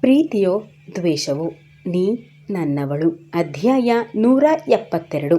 ಪ್ರೀತಿಯೋ ದ್ವೇಷವೋ, ನೀ ನನ್ನವಳು. ಅಧ್ಯಾಯ ನೂರ ಎಪ್ಪತ್ತೆರಡು.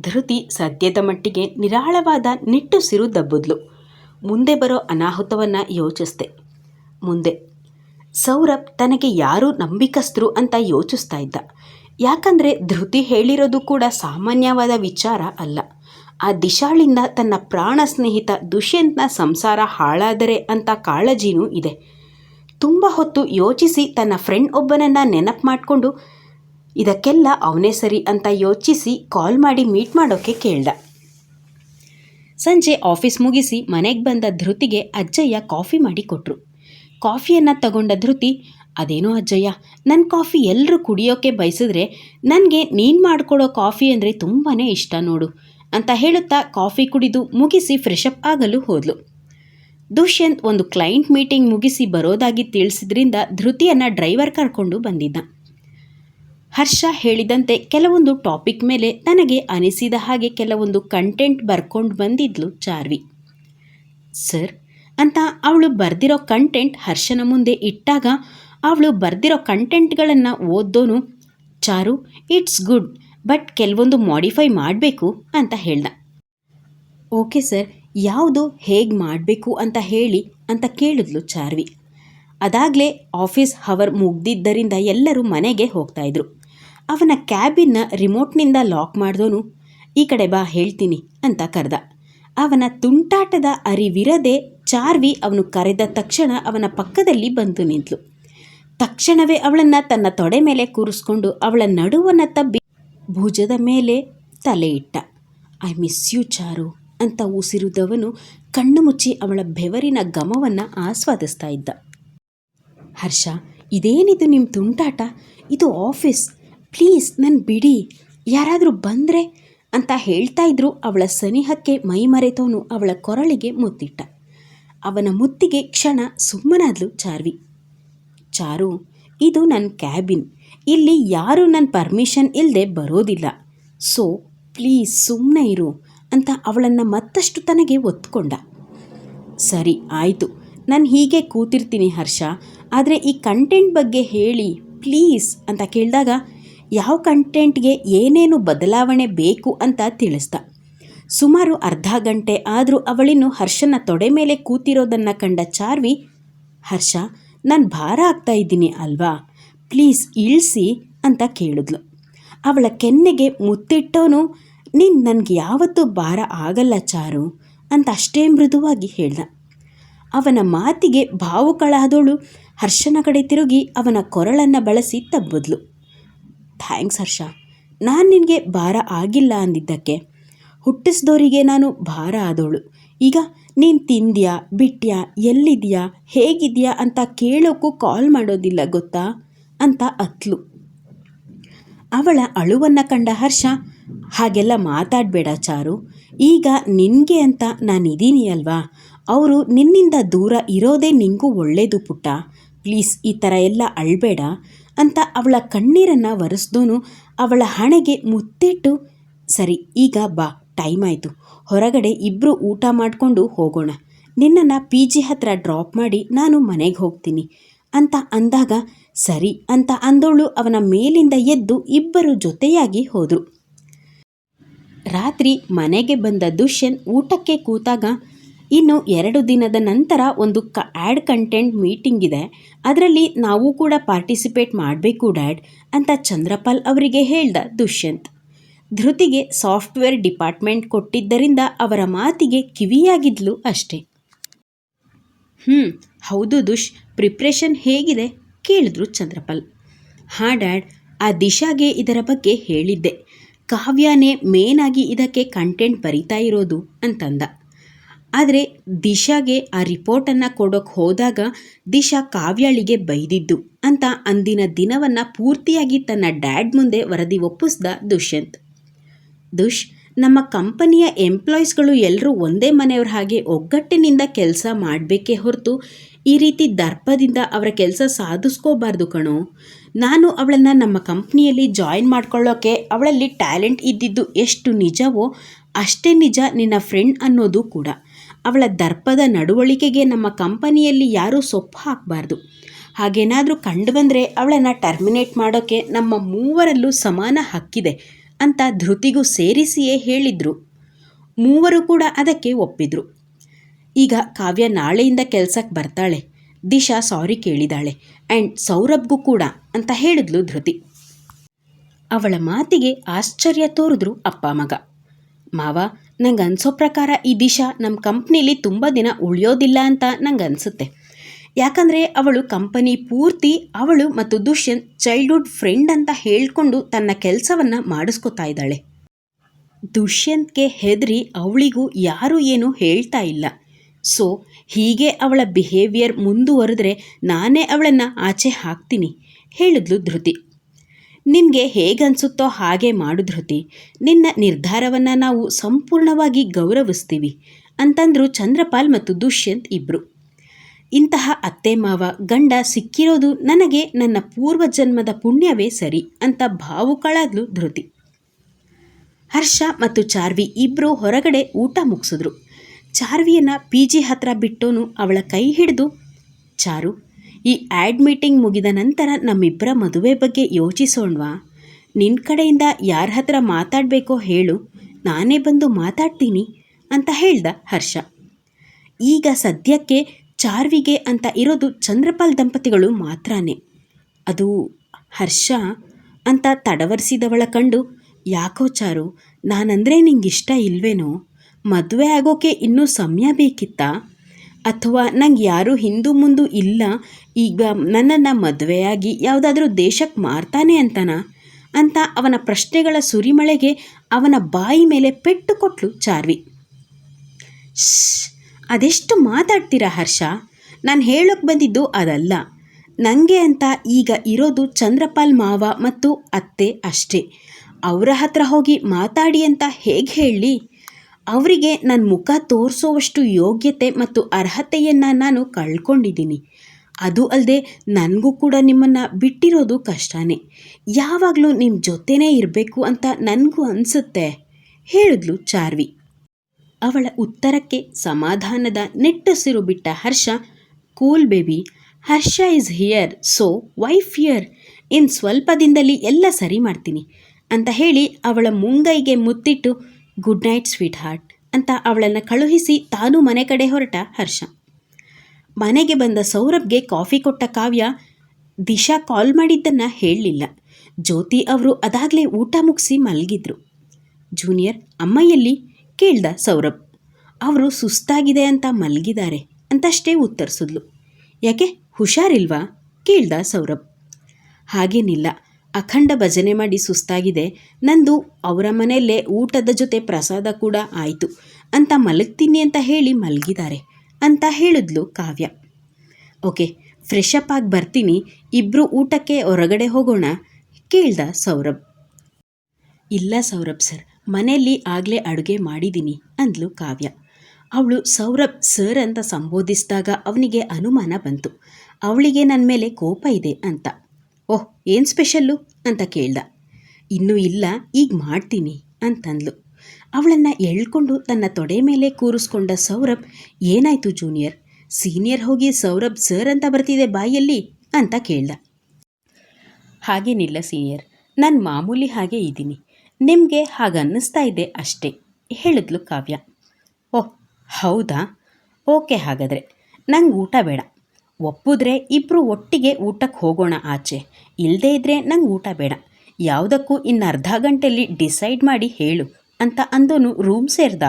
ಧೃತಿ ಸದ್ಯದ ಮಟ್ಟಿಗೆ ನಿರಾಳವಾದ ನಿಟ್ಟುಸಿರು ದಬ್ಬುದ್ಲು. ಮುಂದೆ ಬರೋ ಅನಾಹುತವನ್ನು ಯೋಚಿಸ್ದೆ. ಮುಂದೆ, ಸೌರಭ್ ತನಗೆ ಯಾರು ನಂಬಿಕಸ್ಥರು ಅಂತ ಯೋಚಿಸ್ತಾ ಇದ್ದ. ಯಾಕಂದರೆ ಧೃತಿ ಹೇಳಿರೋದು ಕೂಡ ಸಾಮಾನ್ಯವಾದ ವಿಚಾರ ಅಲ್ಲ. ಆ ದಿಶಾಳಿಂದ ತನ್ನ ಪ್ರಾಣ ಸ್ನೇಹಿತ ದುಷ್ಯಂತ್ನ ಸಂಸಾರ ಹಾಳಾದರೆ ಅಂತ ಕಾಳಜಿನೂ ಇದೆ. ತುಂಬ ಹೊತ್ತು ಯೋಚಿಸಿ ತನ್ನ ಫ್ರೆಂಡ್ ಒಬ್ಬನನ್ನು ನೆನಪು ಮಾಡಿಕೊಂಡು, ಇದಕ್ಕೆಲ್ಲ ಅವನೇ ಸರಿ ಅಂತ ಯೋಚಿಸಿ ಕಾಲ್ ಮಾಡಿ ಮೀಟ್ ಮಾಡೋಕ್ಕೆ ಕೇಳ್ದ. ಸಂಜೆ ಆಫೀಸ್ ಮುಗಿಸಿ ಮನೆಗೆ ಬಂದ ಧೃತಿಗೆ ಅಜ್ಜಯ್ಯ ಕಾಫಿ ಮಾಡಿ ಕೊಟ್ಟರು ಕಾಫಿಯನ್ನು ತಗೊಂಡ ಧೃತಿ, ಅದೇನೋ ಅಜ್ಜಯ್ಯ ನನ್ನ ಕಾಫಿ ಎಲ್ಲರೂ ಕುಡಿಯೋಕ್ಕೆ ಬಯಸಿದ್ರೆ ನನಗೆ ನೀನು ಮಾಡಿಕೊಡೋ ಕಾಫಿ ಅಂದರೆ ತುಂಬಾ ಇಷ್ಟ ನೋಡು ಅಂತ ಹೇಳುತ್ತಾ ಕಾಫಿ ಕುಡಿದು ಮುಗಿಸಿ ಫ್ರೆಶಪ್ ಆಗಲು ಹೋದ್ಲು. ದುಷ್ಯಂತ್ ಒಂದು ಕ್ಲೈಂಟ್ ಮೀಟಿಂಗ್ ಮುಗಿಸಿ ಬರೋದಾಗಿ ತಿಳಿಸಿದ್ರಿಂದ ಧೃತಿಯನ್ನು ಡ್ರೈವರ್ ಕರ್ಕೊಂಡು ಬಂದಿದ್ದ. ಹರ್ಷ ಹೇಳಿದಂತೆ ಕೆಲವೊಂದು ಟಾಪಿಕ್ ಮೇಲೆ ತನಗೆ ಅನಿಸಿದ ಹಾಗೆ ಕೆಲವೊಂದು ಕಂಟೆಂಟ್ ಬರ್ಕೊಂಡು ಬಂದಿದ್ಲು ಚಾರ್ವಿ. ಸರ್, ಅಂತ ಅವಳು ಬರೆದಿರೋ ಕಂಟೆಂಟ್ ಹರ್ಷನ ಮುಂದೆ ಇಟ್ಟಾಗ ಅವಳು ಬರೆದಿರೋ ಕಂಟೆಂಟ್ಗಳನ್ನು ಓದೋನು ಚಾರು, ಇಟ್ಸ್ ಗುಡ್, ಬಟ್ ಕೆಲವೊಂದು ಮಾಡಿಫೈ ಮಾಡಬೇಕು, ಅಂತ ಹೇಳ್ದ. ಓಕೆ ಸರ್ ಯಾವುದು ಹೇಗೆ ಮಾಡಬೇಕು ಅಂತ ಹೇಳಿ ಅಂತ ಕೇಳಿದ್ಲು ಚಾರ್ವಿ. ಅದಾಗಲೇ ಆಫೀಸ್ ಹವರ್ ಮುಗ್ದಿದ್ದರಿಂದ ಎಲ್ಲರೂ ಮನೆಗೆ ಹೋಗ್ತಾಯಿದ್ರು ಅವನ ಕ್ಯಾಬಿನ್ನ ರಿಮೋಟ್ನಿಂದ ಲಾಕ್ ಮಾಡಿದೋನು, ಈ ಕಡೆ ಬಾ, ಹೇಳ್ತೀನಿ ಅಂತ ಕರೆದ. ಅವನ ತುಂಟಾಟದ ಅರಿವಿರದೆ ಚಾರ್ವಿ ಅವನು ಕರೆದ ತಕ್ಷಣ ಅವನ ಪಕ್ಕದಲ್ಲಿ ಬಂದು ನಿಂತಳು ತಕ್ಷಣವೇ ಅವಳನ್ನು ತನ್ನ ತೊಡೆ ಮೇಲೆ ಕೂರಿಸ್ಕೊಂಡು ಅವಳ ನಡುವನ್ನು ತಬ್ಬಿ ಭುಜದ ಮೇಲೆ ತಲೆ ಇಟ್ಟ. I miss you, Charu. ಅಂತ ಉಸಿರುದವನು ಕಣ್ಣು ಮುಚ್ಚಿ ಅವಳ ಬೆವರಿನ ಘಮವನ್ನು ಆಸ್ವಾದಿಸ್ತಾ ಇದ್ದ. ಹರ್ಷ, ಇದೇನಿದು ನಿಮ್ಮ ತುಂಟಾಟ? ಇದು ಆಫೀಸ್. ಪ್ಲೀಸ್ ನನ್ನ ಬಿಡಿ. ಯಾರಾದರೂ ಬಂದರೆ? ಅಂತ ಹೇಳ್ತಾ ಇದ್ರು ಅವಳ ಸನಿಹಕ್ಕೆ ಮೈ ಮರೆತವನು ಅವಳ ಕೊರಳಿಗೆ ಮುತ್ತಿಟ್ಟ. ಅವನ ಮುತ್ತಿಗೆ ಕ್ಷಣ ಸುಮ್ಮನಾದ್ಲು ಚಾರ್ವಿ. ಚಾರು, ಇದು ನನ್ನ ಕ್ಯಾಬಿನ್. ಇಲ್ಲಿ ಯಾರು ನನ್ನ ಪರ್ಮಿಷನ್ ಇಲ್ಲದೆ ಬರೋದಿಲ್ಲ. ಸೊ, ಪ್ಲೀಸ್ ಸುಮ್ಮನೆ ಇರು. ಅಂತ ಅವಳನ್ನು ಮತ್ತಷ್ಟು ತನಗೆ ಒತ್ಕೊಂಡ. ಸರಿ, ಆಯಿತು. ನಾನು ಹೀಗೆ ಕೂತಿರ್ತೀನಿ ಹರ್ಷ. ಆದರೆ ಈ ಕಂಟೆಂಟ್ ಬಗ್ಗೆ ಹೇಳಿ ಪ್ಲೀಸ್ ಅಂತ ಕೇಳಿದಾಗ ಯಾವ ಕಂಟೆಂಟ್ಗೆ ಏನೇನು ಬದಲಾವಣೆ ಬೇಕು ಅಂತ ತಿಳಿಸ್ದ. ಸುಮಾರು ಅರ್ಧ ಗಂಟೆ ಆದರೂ ಅವಳಿನ್ನು ಹರ್ಷನ ತೊಡೆ ಮೇಲೆ ಕೂತಿರೋದನ್ನು ಕಂಡ ಚಾರ್ವಿ, ಹರ್ಷ, ನಾನು ಭಾರ ಆಗ್ತಾ ಇದ್ದೀನಿ ಅಲ್ವಾ? ಪ್ಲೀಸ್ ಇಳಿಸಿ ಅಂತ ಕೇಳಿದ್ಲು. ಅವಳ ಕೆನ್ನೆಗೆ ಮುತ್ತಿಟ್ಟೋನು ನೀನು ನನಗೆ ಯಾವತ್ತೂ ಭಾರ ಆಗಲ್ಲ ಚಾರು ಅಂತ ಅಷ್ಟೇ ಮೃದುವಾಗಿ ಹೇಳ್ದ. ಅವನ ಮಾತಿಗೆ ಭಾವುಕಳಾದವಳು ಹರ್ಷನ ಕಡೆ ತಿರುಗಿ ಅವನ ಕೊರಳನ್ನು ಬಳಸಿ ತಬ್ಬದ್ಲು. ಥ್ಯಾಂಕ್ಸ್ ಹರ್ಷ, ನಾನು ನಿನಗೆ ಭಾರ ಆಗಿಲ್ಲ ಅಂದಿದ್ದಕ್ಕೆ. ಹುಟ್ಟಿಸ್ದೋರಿಗೆ ನಾನು ಭಾರ ಆದವಳು ಈಗ ನೀನು ತಿಂದ್ಯಾ, ಬಿಟ್ಯಾ, ಎಲ್ಲಿದೆಯಾ, ಹೇಗಿದೆಯಾ ಅಂತ ಕೇಳೋಕ್ಕೂ ಕಾಲ್ ಮಾಡೋದಿಲ್ಲ ಗೊತ್ತಾ? ಅಂತ ಅತ್ಲು. ಅವಳ ಅಳುವನ್ನು ಕಂಡ ಹರ್ಷ ಹಾಗೆಲ್ಲ ಮಾತಾಡಬೇಡ ಚಾರು. ಈಗ ನಿನಗೆ ಅಂತ ನಾನಿದ್ದೀನಿ ಅಲ್ವಾ? ಅವರು ನಿನ್ನಿಂದ ದೂರ ಇರೋದೇ ನಿಂಗೂ ಒಳ್ಳೇದು ಪುಟ್ಟ. ಪ್ಲೀಸ್ ಈ ಥರ ಎಲ್ಲ ಅಳಬೇಡ ಅಂತ ಅವಳ ಕಣ್ಣೀರನ್ನು ಒರೆಸ್ದೋನು ಅವಳ ಹಣೆಗೆ ಮುತ್ತಿಟ್ಟು, ಸರಿ ಈಗ ಬಾ, ಟೈಮ್ ಆಯಿತು. ಹೊರಗಡೆ ಇಬ್ಬರು ಊಟ ಮಾಡಿಕೊಂಡು ಹೋಗೋಣ. ನಿನ್ನನ್ನು ಪಿ ಜಿ ಹತ್ರ ಡ್ರಾಪ್ ಮಾಡಿ ನಾನು ಮನೆಗೆ ಹೋಗ್ತೀನಿ ಅಂತ ಅಂದಾಗ, ಸರಿ ಅಂತ ಅಂದೋಳು ಅವನ ಮೇಲಿಂದ ಎದ್ದು ಇಬ್ಬರು ಜೊತೆಯಾಗಿ ಹೋದರು. ರಾತ್ರಿ ಮನೆಗೆ ಬಂದ ದುಷ್ಯಂತ್ ಊಟಕ್ಕೆ ಕೂತಾಗ ಇನ್ನು ಎರಡು ದಿನದ ನಂತರ ಒಂದು ಕ ಆ್ಯಡ್ ಕಂಟೆಂಟ್ ಮೀಟಿಂಗ್ ಇದೆ. ಅದರಲ್ಲಿ ನಾವು ಕೂಡ ಪಾರ್ಟಿಸಿಪೇಟ್ ಮಾಡಬೇಕು ಡ್ಯಾಡ್ ಅಂತ ಚಂದ್ರಪಾಲ್ ಅವರಿಗೆ ಹೇಳ್ದ ದುಷ್ಯಂತ್. ಧೃತಿಗೆ ಸಾಫ್ಟ್ವೇರ್ ಡಿಪಾರ್ಟ್ಮೆಂಟ್ ಕೊಟ್ಟಿದ್ದರಿಂದ ಅವರ ಮಾತಿಗೆ ಕಿವಿಯಾಗಿದ್ಲು ಅಷ್ಟೇ. ಹ್ಞೂ ಹೌದು ದುಷ್ ಪ್ರಿಪ್ರೇಷನ್ ಹೇಗಿದೆ? ಕೇಳಿದ್ರು ಚಂದ್ರಪಾಲ್. ಹಾಂ ಡ್ಯಾಡ್ ಆ ದಿಶಾಗೆ ಇದರ ಬಗ್ಗೆ ಹೇಳಿದ್ದೆ. ಕಾವ್ಯನೇ ಮೇನಾಗಿ ಇದಕ್ಕೆ ಕಂಟೆಂಟ್ ಬರಿತಾ ಇರೋದು ಅಂತಂದ. ಆದರೆ ದಿಶಾಗೆ ಆ ರಿಪೋರ್ಟನ್ನು ಕೊಡೋಕೆ ಹೋದಾಗ ದಿಶಾ ಕಾವ್ಯಾಳಿಗೆ ಬೈದಿದ್ದು ಅಂತ ಅಂದಿನ ದಿನವನ್ನು ಪೂರ್ತಿಯಾಗಿ ತನ್ನ ಡ್ಯಾಡ್ ಮುಂದೆ ವರದಿ ಒಪ್ಪಿಸ್ದ ದುಷ್ಯಂತ್. ದುಷ್ ನಮ್ಮ ಕಂಪನಿಯ ಎಂಪ್ಲಾಯೀಸ್ಗಳು ಎಲ್ಲರೂ ಒಂದೇ ಮನೆಯವ್ರ ಹಾಗೆ ಒಗ್ಗಟ್ಟಿನಿಂದ ಕೆಲಸ ಮಾಡಬೇಕೇ ಹೊರತು ಈ ರೀತಿ ದರ್ಪದಿಂದ ಅವರ ಕೆಲಸ ಸಾಧಿಸ್ಕೋಬಾರ್ದು ಕಣೋ. ನಾನು ಅವಳನ್ನು ನಮ್ಮ ಕಂಪ್ನಿಯಲ್ಲಿ ಜಾಯಿನ್ ಮಾಡ್ಕೊಳ್ಳೋಕೆ ಅವಳಲ್ಲಿ ಟ್ಯಾಲೆಂಟ್ ಇದ್ದಿದ್ದು ಎಷ್ಟು ನಿಜವೋ ಅಷ್ಟೇ ನಿಜ ನಿನ್ನ ಫ್ರೆಂಡ್ ಅನ್ನೋದು ಕೂಡ. ಅವಳ ದರ್ಪದ ನಡವಳಿಕೆಗೆ ನಮ್ಮ ಕಂಪನಿಯಲ್ಲಿ ಯಾರೂ ಸೊಪ್ಪು ಹಾಕಬಾರ್ದು. ಹಾಗೇನಾದರೂ ಕಂಡು ಬಂದರೆ ಅವಳನ್ನು ಟರ್ಮಿನೇಟ್ ಮಾಡೋಕ್ಕೆ ನಮ್ಮ ಮೂವರಲ್ಲೂ ಸಮಾನ ಹಕ್ಕಿದೆ. ಅಂತ ಧೃತಿಗೂ ಸೇರಿಸಿಯೇ ಹೇಳಿದ್ರು. ಮೂವರು ಕೂಡ ಅದಕ್ಕೆ ಒಪ್ಪಿದ್ರು. ಈಗ ಕಾವ್ಯ ನಾಳೆಯಿಂದ ಕೆಲಸಕ್ಕೆ ಬರ್ತಾಳೆ. ದಿಶಾ ಸಾರಿ ಕೇಳಿದಾಳೆ. ಆ್ಯಂಡ್ ಸೌರಭ್ಗೂ ಕೂಡ ಅಂತ ಹೇಳಿದ್ಲು ಧೃತಿ. ಅವಳ ಮಾತಿಗೆ ಆಶ್ಚರ್ಯ ತೋರಿದ್ರು ಅಪ್ಪ ಮಗ. ಮಾವ ನಂಗೆ ಅನ್ಸೋ ಪ್ರಕಾರ ಈ ದಿಶಾ ನಮ್ಮ ಕಂಪ್ನಿಲಿ ತುಂಬ ದಿನ ಉಳಿಯೋದಿಲ್ಲ ಅಂತ ನಂಗೆ ಅನಿಸುತ್ತೆ ಯಾಕಂದರೆ ಅವಳು ಕಂಪನಿ ಪೂರ್ತಿ ಅವಳು ಮತ್ತು ದುಷ್ಯಂತ್ ಚೈಲ್ಡ್ಹುಡ್ ಫ್ರೆಂಡ್ ಅಂತ ಹೇಳಿಕೊಂಡು ತನ್ನ ಕೆಲಸವನ್ನು ಮಾಡಿಸ್ಕೊತಾ ಇದ್ದಾಳೆ. ದುಷ್ಯಂತ್ಗೆ ಹೆದರಿ ಅವಳಿಗೂ ಯಾರೂ ಏನೂ ಹೇಳ್ತಾ ಇಲ್ಲ. ಸೊ, ಹೀಗೆ ಅವಳ ಬಿಹೇವಿಯರ್ ಮುಂದುವರೆದ್ರೆ ನಾನೇ ಅವಳನ್ನು ಆಚೆ ಹಾಕ್ತೀನಿ, ಹೇಳಿದ್ಲು ಧೃತಿ. ನಿಮಗೆ ಹೇಗನ್ಸುತ್ತೋ ಹಾಗೆ ಮಾಡು ಧೃತಿ. ನಿನ್ನ ನಿರ್ಧಾರವನ್ನು ನಾವು ಸಂಪೂರ್ಣವಾಗಿ ಗೌರವಿಸ್ತೀವಿ, ಅಂತಂದ್ರು ಚಂದ್ರಪಾಲ್ ಮತ್ತು ದುಷ್ಯಂತ್ ಇಬ್ಬರು ಇಂತಹ ಅತ್ತೆ ಮಾವ ಗಂಡ ಸಿಕ್ಕಿರೋದು ನನಗೆ ನನ್ನ ಪೂರ್ವ ಜನ್ಮದ ಪುಣ್ಯವೇ ಸರಿ ಅಂತ ಭಾವುಕಳಾದ್ಲು ಧೃತಿ. ಹರ್ಷ ಮತ್ತು ಚಾರ್ವಿ ಇಬ್ಬರು ಹೊರಗಡೆ ಊಟ ಮುಗಿಸಿದ್ರು. ಚಾರ್ವಿಯನ್ನು ಪಿ ಜಿ ಹತ್ರ ಬಿಟ್ಟೋನು ಅವಳ ಕೈ ಹಿಡಿದು, ಚಾರು, ಈ ಆ್ಯಡ್ ಮೀಟಿಂಗ್ ಮುಗಿದ ನಂತರ ನಮ್ಮಿಬ್ಬರ ಮದುವೆ ಬಗ್ಗೆ ಯೋಚಿಸೋಣವಾ? ನಿನ್ನ ಕಡೆಯಿಂದ ಯಾರ ಹತ್ರ ಮಾತಾಡಬೇಕೋ ಹೇಳು, ನಾನೇ ಬಂದು ಮಾತಾಡ್ತೀನಿ, ಅಂತ ಹೇಳ್ದ ಹರ್ಷ. ಈಗ ಸದ್ಯಕ್ಕೆ ಚಾರ್ವಿಗೆ ಅಂತ ಇರೋದು ಚಂದ್ರಪಾಲ್ ದಂಪತಿಗಳು ಮಾತ್ರನೇ. ಅದು ಹರ್ಷ ಅಂತ ತಡವರಿಸಿದವಳ ಕಂಡು, ಯಾಕೋ ಚಾರು, ನಾನಂದರೆ ನಿಂಗಿಷ್ಟ ಇಲ್ವೇನೋ? ಮದುವೆ ಆಗೋಕೆ ಇನ್ನೂ ಸಮಯ ಬೇಕಿತ್ತಾ? ಅಥವಾ ನಂಗೆ ಯಾರೂ ಹಿಂದು ಮುಂದು ಇಲ್ಲ, ಈಗ ನನ್ನನ್ನು ಮದುವೆಯಾಗಿ ಯಾವುದಾದ್ರೂ ದೇಶಕ್ಕೆ ಮಾರ್ತಾನೆ ಅಂತನ? ಅಂತ ಅವನ ಪ್ರಶ್ನೆಗಳ ಸುರಿಮಳೆಗೆ ಅವನ ಬಾಯಿ ಮೇಲೆ ಪೆಟ್ಟು ಕೊಟ್ಲು ಚಾರ್ವಿ. ಅದೆಷ್ಟು ಮಾತಾಡ್ತೀರಾ ಹರ್ಷ? ನಾನು ಹೇಳೋಕೆ ಬಂದಿದ್ದು ಅದಲ್ಲ. ನನಗೆ ಅಂತ ಈಗ ಇರೋದು ಚಂದ್ರಪಾಲ್ ಮಾವ ಮತ್ತು ಅತ್ತೆ ಅಷ್ಟೇ. ಅವರ ಹತ್ರ ಹೋಗಿ ಮಾತಾಡಿ ಅಂತ ಹೇಗೆ ಹೇಳಿ? ಅವರಿಗೆ ನನ್ನ ಮುಖ ತೋರಿಸೋವಷ್ಟು ಯೋಗ್ಯತೆ ಮತ್ತು ಅರ್ಹತೆಯನ್ನು ನಾನು ಕಳ್ಕೊಂಡಿದ್ದೀನಿ. ಅದು ಅಲ್ಲದೆ ನನಗೂ ಕೂಡ ನಿಮ್ಮನ್ನು ಬಿಟ್ಟಿರೋದು ಕಷ್ಟನೇ. ಯಾವಾಗಲೂ ನಿಮ್ಮ ಜೊತೆನೇ ಇರಬೇಕು ಅಂತ ನನಗೂ ಅನಿಸುತ್ತೆ, ಹೇಳಿದ್ಲು ಚಾರ್ವಿ. ಅವಳ ಉತ್ತರಕ್ಕೆ ಸಮಾಧಾನದ ನೆಟ್ಟುಸಿರು ಬಿಟ್ಟ Harsha, cool baby, Harsha is here, so why fear ಇನ್ ಸ್ವಲ್ಪ ದಿನದಲ್ಲಿ ಎಲ್ಲ ಸರಿ ಮಾಡ್ತೀನಿ ಅಂತ ಹೇಳಿ ಅವಳ ಮುಂಗೈಗೆ ಮುತ್ತಿಟ್ಟು, ಗುಡ್ ನೈಟ್ ಸ್ವೀಟ್ ಹಾರ್ಟ್ ಅಂತ ಅವಳನ್ನು ಕಳುಹಿಸಿ ತಾನು ಮನೆ ಕಡೆ ಹೊರಟ ಹರ್ಷ. ಮನೆಗೆ ಬಂದ ಸೌರಭ್ಗೆ ಕಾಫಿ ಕೊಟ್ಟ ಕಾವ್ಯ, ದಿಶಾ ಕಾಲ್ ಮಾಡಿದ್ದನ್ನು ಹೇಳಲಿಲ್ಲ. ಜ್ಯೋತಿ ಅವರು ಅದಾಗಲೇ ಊಟ ಮುಗಿಸಿ ಮಲಗಿದ್ರು. ಜೂನಿಯರ್ ಅಮ್ಮಯ್ಯಲ್ಲಿ ಕೇಳ್ದ ಸೌರಭ್, ಅವರು ಸುಸ್ತಾಗಿದೆ ಅಂತ ಮಲಗಿದ್ದಾರೆ ಅಂತಷ್ಟೇ ಉತ್ತರಿಸಿದ್ಲು. ಯಾಕೆ, ಹುಷಾರಿಲ್ವಾ? ಕೇಳ್ದ ಸೌರಭ್. ಹಾಗೇನಿಲ್ಲ, ಅಖಂಡ ಭಜನೆ ಮಾಡಿ ಸುಸ್ತಾಗಿದೆ, ನಂದು ಅವರ ಮನೆಯಲ್ಲೇ ಊಟದ ಜೊತೆ ಪ್ರಸಾದ ಕೂಡ ಆಯಿತು, ಅಂತ ಮಲಗ್ತೀನಿ ಅಂತ ಹೇಳಿ ಮಲಗಿದ್ದಾರೆ ಅಂತ ಹೇಳಿದ್ಲು ಕಾವ್ಯ. ಓಕೆ, ಫ್ರೆಶ್ ಅಪ್ ಆಗಿ ಬರ್ತೀನಿ ಇಬ್ಬರು ಊಟಕ್ಕೆ ಹೊರಗಡೆ ಹೋಗೋಣ ಕೇಳ್ದ ಸೌರಭ್. ಇಲ್ಲ ಸೌರಭ್ ಸರ್ ಮನೆಯಲ್ಲಿ ಆಗಲೇ ಅಡುಗೆ ಮಾಡಿದ್ದೀನಿ ಅಂದ್ಲು ಕಾವ್ಯ. ಅವಳು ಸೌರಭ್ ಸರ್ ಅಂತ ಸಂಬೋಧಿಸಿದಾಗ ಅವನಿಗೆ ಅನುಮಾನ ಬಂತು. ಅವಳಿಗೆ ನನ್ನ ಮೇಲೆ ಕೋಪ ಇದೆ ಅಂತ. ಓಹ್, ಏನು ಸ್ಪೆಷಲ್ಲು? ಅಂತ ಕೇಳ್ದ. ಇನ್ನೂ ಇಲ್ಲ, ಈಗ ಮಾಡ್ತೀನಿ ಅಂತಂದ್ಲು. ಅವಳನ್ನು ಎಳ್ಕೊಂಡು ತನ್ನ ತೊಡೆ ಮೇಲೆ ಕೂರಿಸ್ಕೊಂಡ ಸೌರಭ್, ಏನಾಯ್ತು ಜೂನಿಯರ್? ಸೀನಿಯರ್ ಹೋಗಿ ಸೌರಭ್ ಸರ್ ಅಂತ ಬರ್ತಿದೆ ಬಾಯಲ್ಲಿ ಅಂತ ಕೇಳ್ದ. ಹಾಗೇನಿಲ್ಲ ಸೀನಿಯರ್, ನಾನು ಮಾಮೂಲಿ ಹಾಗೆ ಇದ್ದೀನಿ. ನಿಮಗೆ ಹಾಗನ್ನಿಸ್ತಾ ಇದೆ ಅಷ್ಟೇ. ಹೇಳಿದ್ಲು ಕಾವ್ಯ. ಓಹ್ ಹೌದಾ? ಓಕೆ ಹಾಗಾದರೆ. ನಂಗೆ ಊಟ ಬೇಡ. ಒಪ್ಪಿದ್ರೆ ಇಬ್ಬರು ಒಟ್ಟಿಗೆ ಊಟಕ್ಕೆ ಹೋಗೋಣ ಆಚೆ. ಇಲ್ಲದೇ ಇದ್ದರೆ ನಂಗೆ ಊಟ ಬೇಡ. ಯಾವುದಕ್ಕೂ ಇನ್ನು ಅರ್ಧ ಗಂಟೆಯಲ್ಲಿ ಡಿಸೈಡ್ ಮಾಡಿ ಹೇಳು ಅಂತ ಅಂದೋನು ರೂಮ್ ಸೇರ್ದ.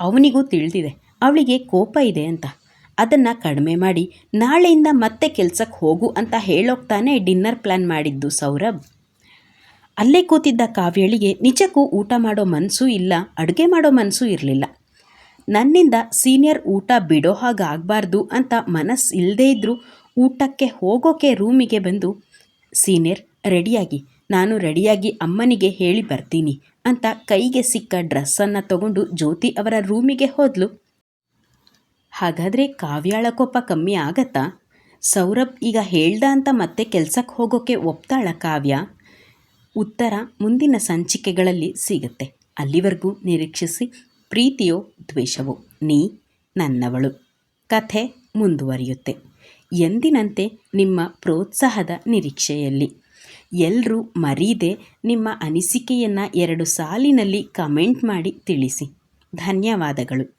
ಅವನಿಗೂ ತಿಳಿದಿದೆ. ಅವಳಿಗೆ ಕೋಪ ಇದೆ ಅಂತ. ಅದನ್ನು ಕಡಿಮೆ ಮಾಡಿ ನಾಳೆಯಿಂದ ಮತ್ತೆ ಕೆಲಸಕ್ಕೆ ಹೋಗು ಅಂತ ಹೇಳೋಗ್ತಾನೆ ಡಿನ್ನರ್ ಪ್ಲ್ಯಾನ್ ಮಾಡಿದ್ದು ಸೌರಭ್. ಅಲ್ಲೇ ಕೂತಿದ್ದ ಕಾವ್ಯಳಿಗೆ ನಿಜಕ್ಕೂ ಊಟ ಮಾಡೋ ಮನಸ್ಸೂ ಇಲ್ಲ, ಅಡುಗೆ ಮಾಡೋ ಮನಸು ಇರಲಿಲ್ಲ. ನನ್ನಿಂದ ಸೀನಿಯರ್ ಊಟ ಬಿಡೋ ಹಾಗೆ ಆಗಬಾರ್ದು ಅಂತ ಮನಸ್ಸು ಇಲ್ಲದೇ ಇದ್ದರೂ ಊಟಕ್ಕೆ ಹೋಗೋಕೆ ರೂಮಿಗೆ ಬಂದು, ಸೀನಿಯರ್, ರೆಡಿಯಾಗಿ. ನಾನು ರೆಡಿಯಾಗಿ ಅಮ್ಮನಿಗೆ ಹೇಳಿ ಬರ್ತೀನಿ ಅಂತ ಕೈಗೆ ಸಿಕ್ಕ ಡ್ರೆಸ್ಸನ್ನು ತಗೊಂಡು ಜ್ಯೋತಿ ಅವರ ರೂಮಿಗೆ ಹೋದ್ಲು. ಹಾಗಾದರೆ ಕಾವ್ಯಾಳ ಕೋಪ ಕಮ್ಮಿ ಆಗತ್ತಾ? ಸೌರಭ್ ಈಗ ಹೇಳ್ದ ಅಂತ ಮತ್ತೆ ಕೆಲಸಕ್ಕೆ ಹೋಗೋಕೆ ಒಪ್ತಾಳ ಕಾವ್ಯ? ಉತ್ತರ ಮುಂದಿನ ಸಂಚಿಕೆಗಳಲ್ಲಿ ಸಿಗುತ್ತೆ. ಅಲ್ಲಿವರೆಗೂ ನಿರೀಕ್ಷಿಸಿ ಪ್ರೀತಿಯೋ ದ್ವೇಷವೋ, ನೀ ನನ್ನವಳು. ಕಥೆ ಮುಂದುವರಿಯುತ್ತೆ. ಎಂದಿನಂತೆ ನಿಮ್ಮ ಪ್ರೋತ್ಸಾಹದ ನಿರೀಕ್ಷೆಯಲ್ಲಿ. ಎಲ್ಲರೂ ಮರೀದೆ ನಿಮ್ಮ ಅನಿಸಿಕೆಯನ್ನು ಎರಡು ಸಾಲಿನಲ್ಲಿ ಕಮೆಂಟ್ ಮಾಡಿ ತಿಳಿಸಿ. ಧನ್ಯವಾದಗಳು.